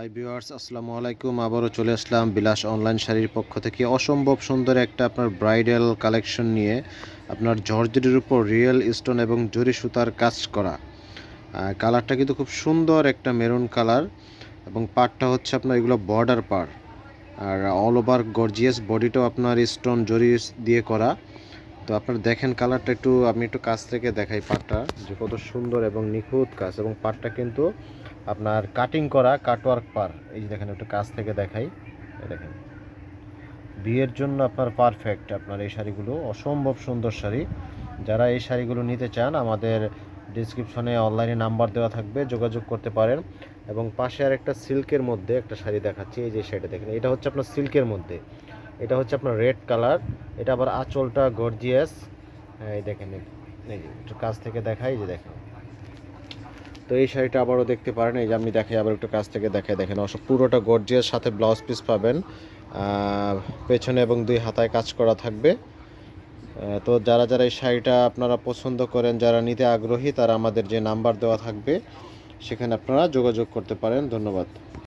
Hi viewers আসসালামু আলাইকুম। আবারও চলে আসলাম বিলাস অনলাইন শাড়ির পক্ষ থেকে। অসম্ভব সুন্দর একটা আপনার ব্রাইডাল কালেকশন নিয়ে আপনার জর্জেটের উপর রিয়েল স্টোন এবং জরি সুতার কাজ করা। কালারটা কিন্তু খুব সুন্দর একটা মেরুন কালার এবং পাড়টা হচ্ছে আপনার এগুলো বর্ডার পার আর অল ওভার গর্জিয়াস বডিটাও আপনার স্টোন জরি দিয়ে করা। তো আপনার দেখেন কালারটা একটু, আমি একটু কাছ থেকে দেখাই পাটটা যে কত সুন্দর এবং নিখুঁত কাজ এবং পাটটা কিন্তু আপনার কাটিং করা কাটওয়ার্ক পার। এই যে দেখেন, একটু কাছ থেকে দেখাই। দেখেন। বিয়ের জন্য আপনার পারফেক্ট আপনার এই শাড়িগুলো অসম্ভব সুন্দর শাড়ি। যারা এই শাড়িগুলো নিতে চান, আমাদের ডিসক্রিপশনে অনলাইনে নাম্বার দেওয়া থাকবে, যোগাযোগ করতে পারেন। এবং পাশে আর একটা সিল্কের মধ্যে একটা শাড়ি দেখাচ্ছি, এই যে শাড়িটা দেখেন। এটা হচ্ছে আপনার সিল্কের মধ্যে। এটা হচ্ছে আপনার রেড কালার এটা আবার আঁচলটা গর্জিয়াস এই দেখেন, এই যে, একটু কাছ থেকে দেখাই যে দেখেন। তো এই শাড়িটা আবারও দেখতে পারেন, এই যে আমি দেখাই, আবার একটু কাছ থেকে দেখাই। দেখেন অবশ্য পুরোটা গর্জিয়ার সাথে ব্লাউজ পিস পাবেন। পেছনে এবং দুই হাতায় কাজ করা থাকবে। তো যারা যারা এই শাড়িটা আপনারা পছন্দ করেন, যারা নিতে আগ্রহী, তারা আমাদের যে নাম্বার দেওয়া থাকবে, সেখানে আপনারা যোগাযোগ করতে পারেন। ধন্যবাদ।